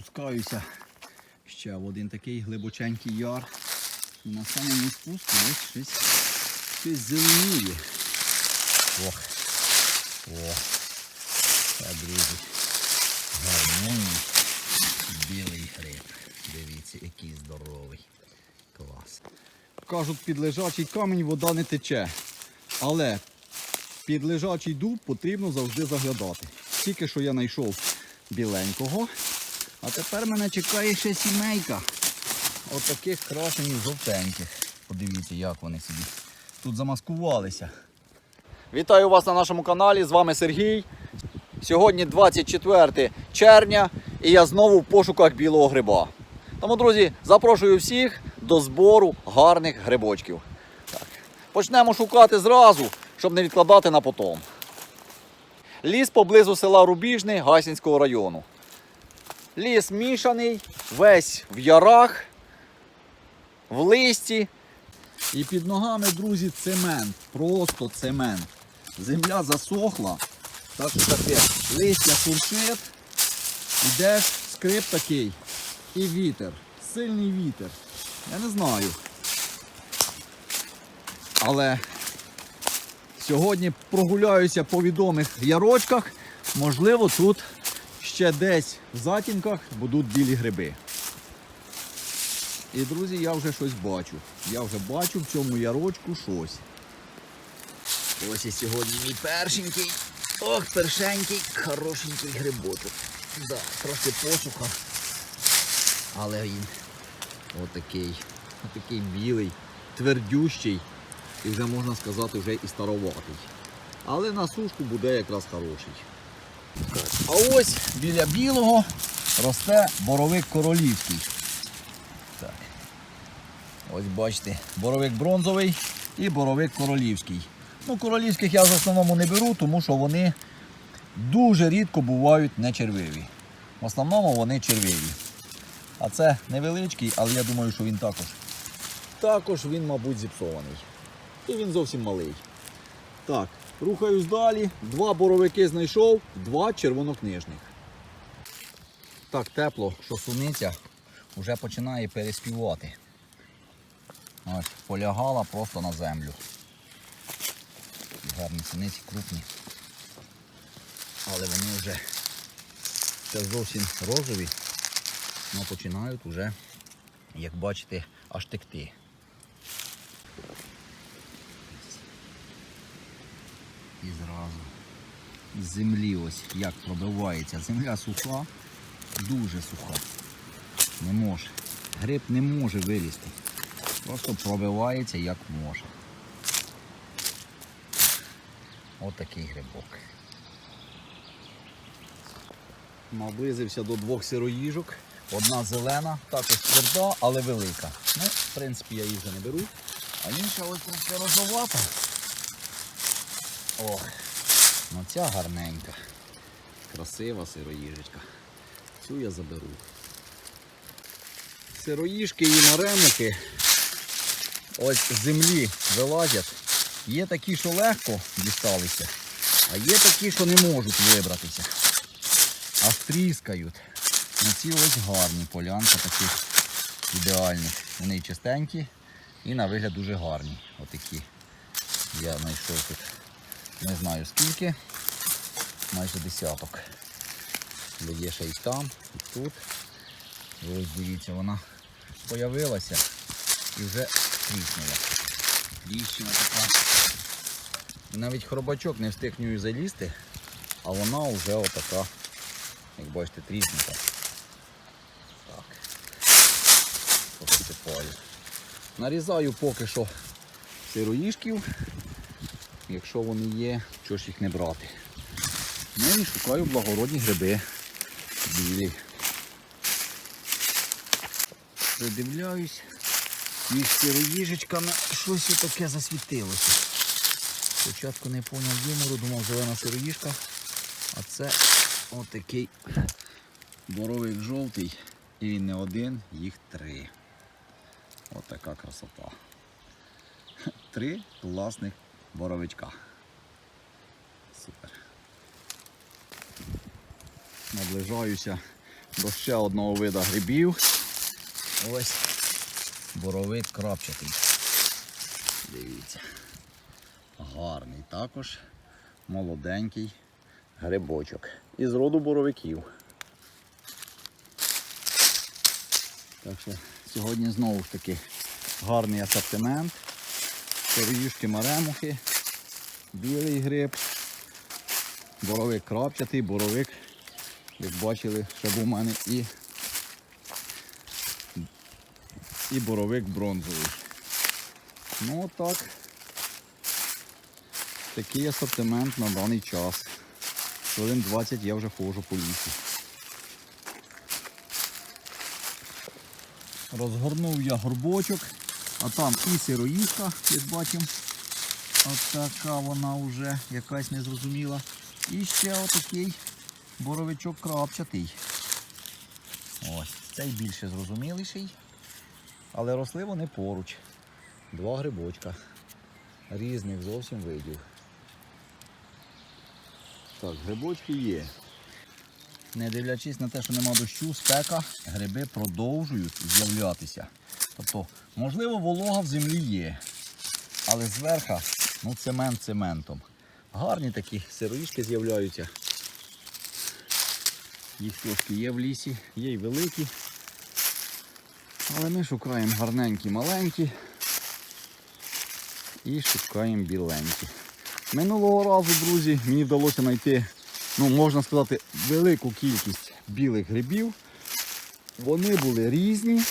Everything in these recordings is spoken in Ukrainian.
спускаюся ще в один такий глибоченький яр. На самому спуску ось щось, щось зеленіє. Ох. О. Це, друзі. Гарний білий гриб. Дивіться, який здоровий. Клас. Кажуть, під лежачий камінь вода не тече. Але під лежачий дуб потрібно завжди заглядати. Тільки що я знайшов біленького, тепер мене чекає ще сімейка. Отаких красенів жовтеньких. Подивіться, як вони собі тут замаскувалися. Вітаю вас на нашому каналі. З вами Сергій. Сьогодні 24 червня і я знову в пошуках білого гриба. Тому, друзі, запрошую всіх до збору гарних грибочків. Так. Почнемо шукати зразу, щоб не відкладати на потом. Ліс поблизу села Рубіжний Гайсінського району. Ліс мішаний, весь в ярах, в листі. І під ногами, друзі, цемент. Просто цемент. Земля засохла. Так що таке листя шуршить, йдеш, скрип такий. І вітер. Сильний вітер. Я не знаю. Але сьогодні прогуляюся по відомих ярочках. Можливо, тут ще десь в затінках будуть білі гриби. І, друзі, я вже щось бачу. Я вже бачу в цьому ярочку щось. Ось і сьогодні мій першенький. Ох, першенький, хорошенький грибочок. Да, трохи посуха. Але він отакий, отакий білий, твердющий і вже можна сказати вже і староватий. Але на сушку буде якраз хороший. А ось біля білого росте боровик королівський. Так. Ось бачите, боровик бронзовий і боровик королівський. Ну, королівських я в основному не беру, тому що вони дуже рідко бувають не червиві. В основному вони червиві. А це невеличкий, але я думаю, що він також. Також він, мабуть, зіпсований. І він зовсім малий. Так, рухаюсь далі. Два боровики знайшов, два червонокнижних. Так тепло, що суниця вже починає переспівати. Ось, полягала просто на землю. Гарні суниці, крупні. Але вони вже ще зовсім розові, але починають вже, як бачите, аж текти. І зразу з землі ось як пробивається. Земля суха, дуже суха. Не може. Гриб не може вилізти. Просто пробивається як може. Отакий грибок. Наблизився до двох сироїжок. Одна зелена, також тверда, але велика. Ну, в принципі, я її вже не беру. А інша ось трохи розовата. Ох, ну ця гарненька. Красива сироїжечка. Цю я заберу. Сироїжки і наремики ось з землі вилазять. Є такі, що легко дісталися, а є такі, що не можуть вибратися. Аж тріскають. Ну ці ось гарні полянка такі ідеальні. Вони чистенькі і на вигляд дуже гарні. Отакі. Я знайшов тут не знаю скільки, майже десяток. Бо є ще і там, і тут. І ось дивіться, вона появилася і вже тріснула. Дівчина така. Навіть хробачок не встиг в неї залізти, а вона вже отака, як бачите, тріснута. Так. Посипаю. Нарізаю поки що сироїшків. Якщо вони є, чого ж їх не брати. Ну і шукаю благородні гриби білі. Придивляюсь, між сироїжечками щось таке засвітилося. Спочатку не поняв юмору, думав зелена сироїжка, а це отакий боровик жовтий. І не один, їх три. Отака красота. Три класних боровичка. Супер. Наближаюся до ще одного вида грибів. Ось боровик крапчатий. Дивіться. Гарний також молоденький грибочок. Із роду боровиків. Так що сьогодні знову ж таки гарний асортимент. Сироїшки маремухи, білий гриб, боровик крапчатий, боровик, як бачили, ще був у мене і, і боровик бронзовий. Ну так. Такий асортимент на даний час. Хвилин 20 я вже ходжу по лісі. Розгорнув я горбочок, а там і сироїшка, як бачимо. От така вона вже якась незрозуміла. І ще отакий боровичок крапчатий. Ось, цей більше зрозуміліший. Але росли вони поруч. Два грибочка. Різних зовсім видів. Так, грибочки є. Не дивлячись на те, що нема дощу, спека, гриби продовжують з'являтися. Тобто, можливо, волога в землі є, але зверху ну, цемент цементом. Гарні такі сироїшки з'являються. Їх трошки є в лісі, є й великі. Але ми шукаємо гарненькі, маленькі і шукаємо біленькі. Минулого разу, друзі, мені вдалося знайти, ну, можна сказати, велику кількість білих грибів. Вони були різні.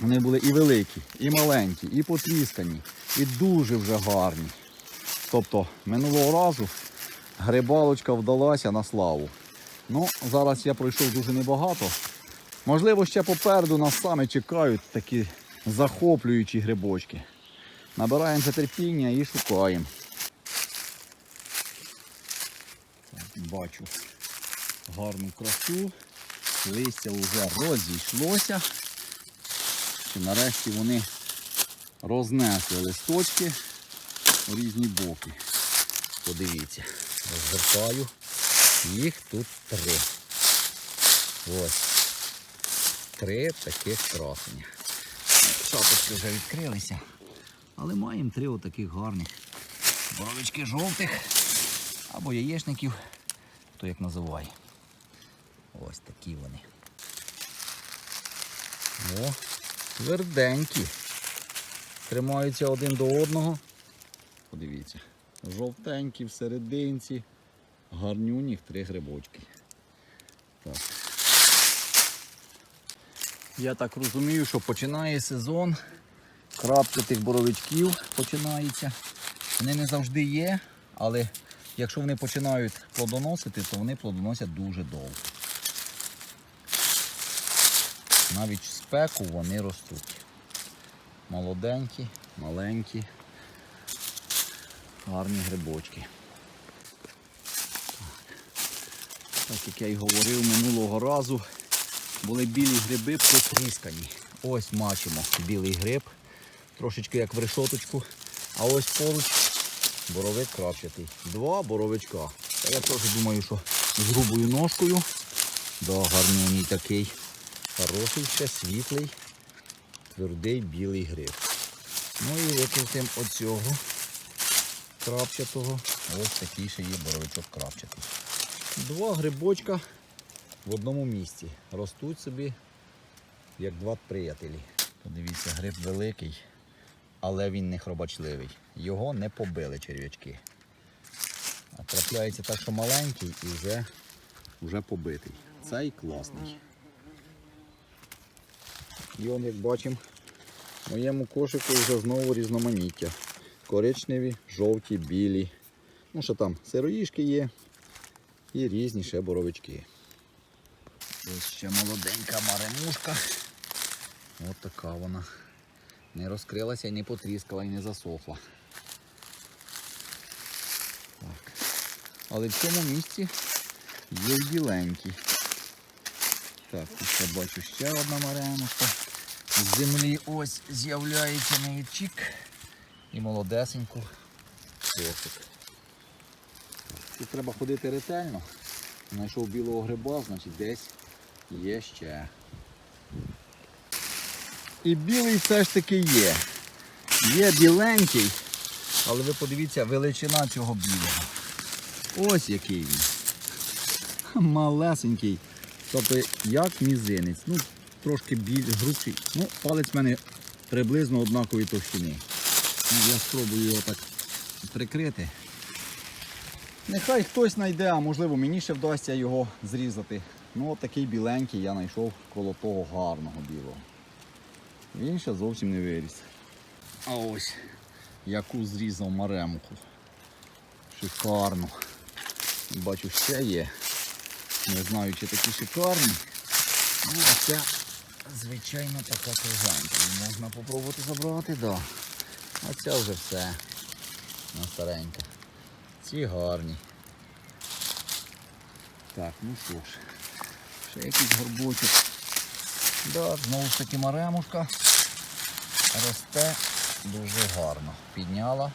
Вони були і великі, і маленькі, і потріскані, і дуже вже гарні. Тобто минулого разу грибалочка вдалася на славу. Ну, зараз я пройшов дуже небагато. Можливо, ще попереду нас саме чекають такі захоплюючі грибочки. Набираємося терпіння і шукаємо. Бачу гарну красу. Листя вже розійшлося. І нарешті вони рознесли листочки у різні боки. Подивіться, розвертаю. Їх тут три. Ось. Три таких красення. Шапочки вже відкрилися. Але маємо три отаких гарних боровички жовтих або яєчників, хто як називає. Ось такі вони. О, тверденькі. Тримаються один до одного. Подивіться. Жовтенькі всерединці. Гарнюніх три грибочки. Так. Я так розумію, що починає сезон крапчатих боровичків починається. Вони не завжди є, але якщо вони починають плодоносити, то вони плодоносять дуже довго. Навіть в спеку вони ростуть. Молоденькі, маленькі, гарні грибочки. Так як я й говорив минулого разу, були білі гриби потріскані. Ось бачимо білий гриб, трошечки як в решоточку. А ось поруч боровик крапчатий. Два боровичка. Та я теж думаю, що з грубою ножкою. Да, гарний такий. Хороший ще світлий, твердий білий гриб. Ну і викрутимо оцього крапчатого. Ось такий ще є боровичок крапчатий. Два грибочка в одному місці. Ростуть собі, як два приятелі. Подивіться, гриб великий, але він не хробачливий. Його не побили черв'ячки. А трапляється так, що маленький і вже, вже побитий. Цей класний. І он, як бачимо, в моєму кошику вже знову різноманіття. Коричневі, жовті, білі. Ну що там, сироїшки є і різні ще боровички. Ось ще молоденька маремушка. Ось така вона. Не розкрилася, не потріскала і не засохла. Так. Але в цьому місці є біленькі. Так, тут ще бачу ще одна маремушка. З землі ось з'являється неї і молодесеньку хвостик. Тут треба ходити ретельно. Знайшов білого гриба, значить десь Є ще. І білий все ж таки є. Є біленький, але ви подивіться величина цього білого. Ось який він. Малесенький. Тобто як мізинець. Ну, трошки біль, грубший. Ну, палець в мене приблизно однакової товщини. Ну, я спробую його так прикрити. Нехай хтось знайде, а можливо мені ще вдасться його зрізати. Ну, от такий біленький я знайшов коло того гарного білого. Він ще зовсім не виріс. А ось яку зрізав маремуху. Шикарно. Бачу, ще є. Не знаю, чи такі шикарні. Ну, а ця, звичайно, така кругленька. Можна попробувати забрати. Да. А ця вже все. На старенька. Ці гарні. Так, ну що ж. Ще якийсь горбочок. Да, знову ж таки маремушка. Росте дуже гарно. Підняла,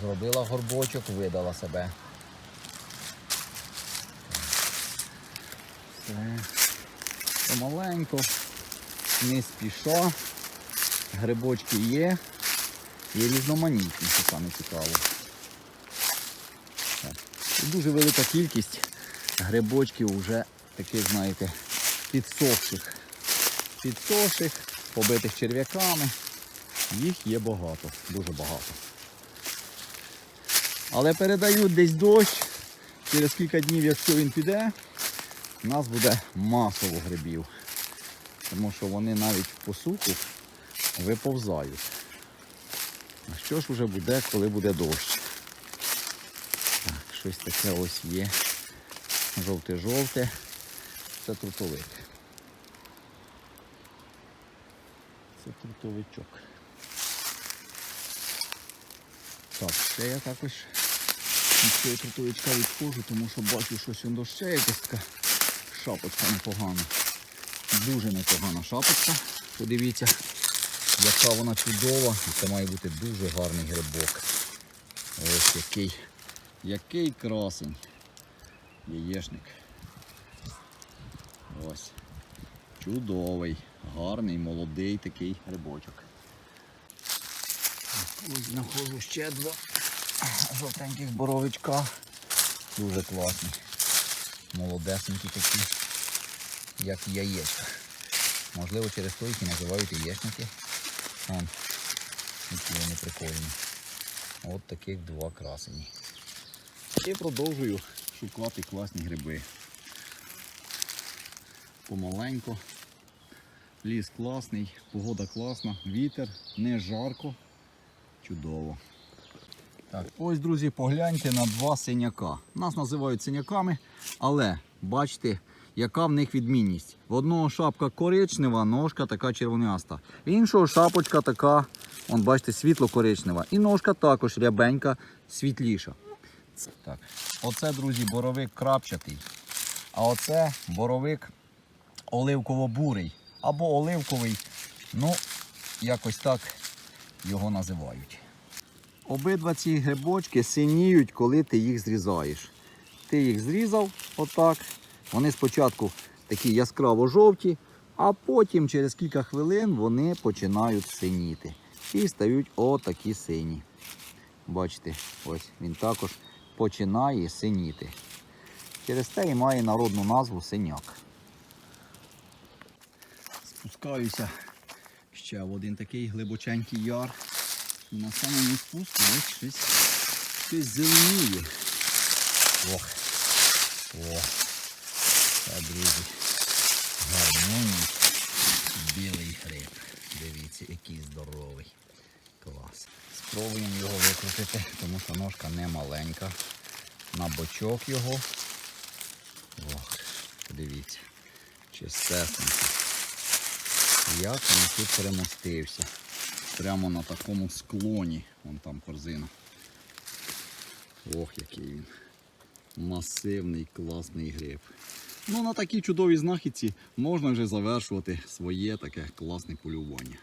зробила горбочок, видала себе. Помаленько, не спіша. Грибочки є. Є різноманітні, що саме цікаво. І дуже велика кількість грибочків вже таких, знаєте, підсохших. Підсохших, побитих черв'яками. Їх є багато, дуже багато. Але передають десь дощ. Через кілька днів, якщо він піде, у нас буде масово грибів. Тому що вони навіть в посуху виповзають. А що ж вже буде, коли буде дощ? Так, щось таке ось є. Жовте-жовте. Це трутовик. Це трутовичок. Так, ще я також від цього трутовичка відходжу, тому що бачу, що сюди ще якась така шапочка непогана. Дуже непогана шапочка. Подивіться, яка вона чудова. Це має бути дуже гарний грибок. Ось який. Який красень. Яєшник. Ось. Чудовий, гарний, молодий такий грибочок. Ось знаходжу ще два жовтеньких боровичка. Дуже класні. Молодесенькі такі, як яєчка. Можливо, через то їх і називають яєчники. Вон, які вони прикольні. От таких два красені. І продовжую шукати класні гриби. Помаленько. Ліс класний, погода класна, вітер, не жарко. Чудово. Так, ось, друзі, погляньте на два синяка. Нас називають синяками, але бачите, яка в них відмінність. В одного шапка коричнева, ножка така червоняста. В іншого шапочка така, он, бачите, світло-коричнева. І ножка також рябенька, світліша. Так. Оце, друзі, боровик крапчатий. А оце боровик оливково-бурий. Або оливковий. Ну, якось так його називають. Обидва ці грибочки синіють, коли ти їх зрізаєш. Ти їх зрізав отак. Вони спочатку такі яскраво жовті, а потім через кілька хвилин вони починають синіти. І стають отакі сині. Бачите, ось він також починає синіти. Через те і має народну назву синяк. Спускаюся ще в один такий глибоченький яр. На самому спуску ось щось, щось зеленіє. Ох. О. Це, друзі. Гарний білий гриб. Дивіться, який здоровий. Клас. Спробуємо його викрутити, тому що ножка не маленька. На бочок його. Ох, подивіться. Чистесенький. Як він тут перемостився. Прямо на такому склоні. Вон там корзина. Ох, який він. Масивний, класний гриб. Ну, на такій чудовій знахідці можна вже завершувати своє таке класне полювання.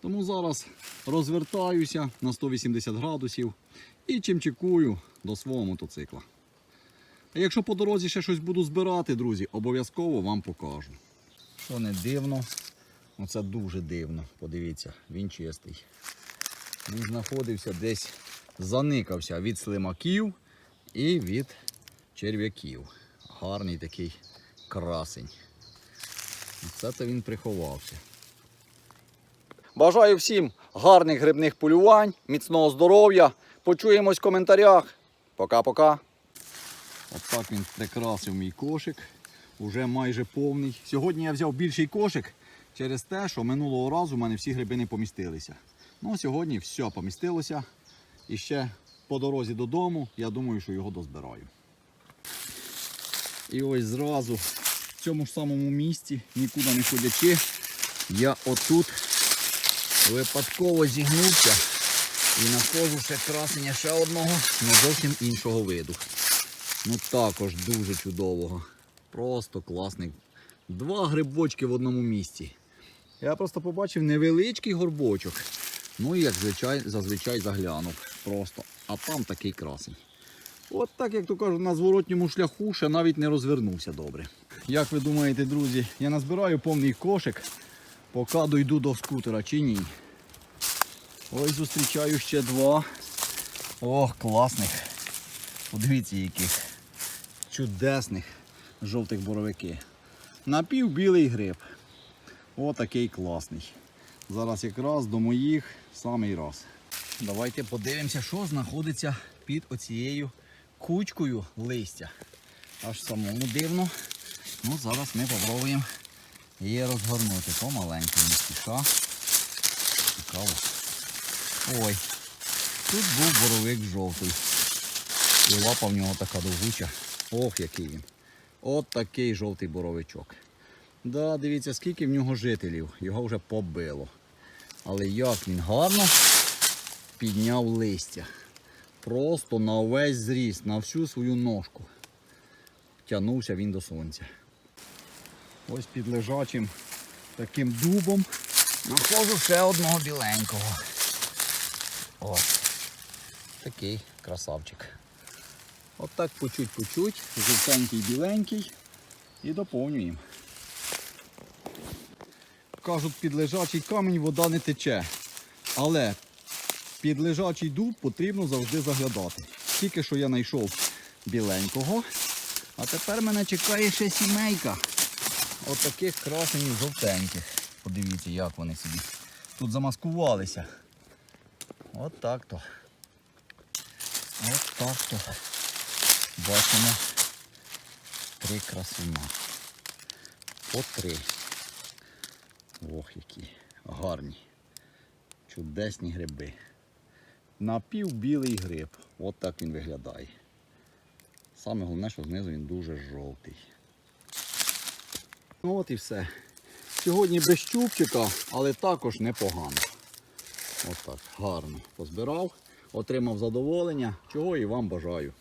Тому зараз розвертаюся на 180 градусів і чимчикую до свого мотоцикла. А якщо по дорозі ще щось буду збирати, друзі, обов'язково вам покажу. Що не дивно, ну це дуже дивно. Подивіться, він чистий. Він знаходився десь, заникався від слимаків і від черв'яків. Гарний такий красень. Це то він приховався. Бажаю всім гарних грибних полювань, міцного здоров'я. Почуємось в коментарях. Пока-пока. Отак він прикрасив мій кошик. Уже майже повний. Сьогодні я взяв більший кошик через те, що минулого разу в мене всі гриби не помістилися. Ну, сьогодні все помістилося. І ще по дорозі додому, я думаю, що його дозбираю. І ось зразу в цьому ж самому місці, нікуди не ходячи, я отут випадково зігнувся і знаходжу ще красення ще одного, але зовсім іншого виду. Ну також дуже чудового. Просто класний. Два грибочки в одному місці. Я просто побачив невеличкий горбочок. Ну і як звичай, зазвичай заглянув. Просто. А там такий красень. От так, як то кажуть, на зворотньому шляху ще навіть не розвернувся добре. Як ви думаєте, друзі, я назбираю повний кошик, поки дойду до скутера чи ні. Ось зустрічаю ще два. Ох, класних. Подивіться, яких чудесних жовтих боровики. Напівбілий гриб. Отакий класний. Зараз якраз до моїх самий раз. Давайте подивимося, що знаходиться під оцією кучкою листя. Аж самому дивно. Ну, зараз ми попробуємо її розгорнути помаленьку, не спіша. Цікаво. Ой, тут був боровик жовтий. І лапа в нього така довгуча. Ох, який він. От такий жовтий боровичок. Да, дивіться, скільки в нього жителів. Його вже побило. Але як він гарно підняв листя. Просто на увесь зріст, на всю свою ножку. Тягнувся він до сонця. Ось під лежачим таким дубом знаходжу ще одного біленького. Ось. Такий красавчик. От так по чуть-по-чуть, жовтенький, біленький і доповнюємо. Кажуть, під лежачий камінь вода не тече. Але під лежачий дуб потрібно завжди заглядати. Тільки що я знайшов біленького, а тепер мене чекає ще сімейка. От таких красенів жовтеньких. Подивіться, як вони собі тут замаскувалися. От так то. От так то. Бачимо три красуня. По три. Ох, які гарні. Чудесні гриби. Напівбілий гриб. От так він виглядає. Саме головне, що знизу він дуже жовтий. Ну от і все. Сьогодні без чубчика, але також непогано. От так, гарно позбирав, отримав задоволення, чого і вам бажаю.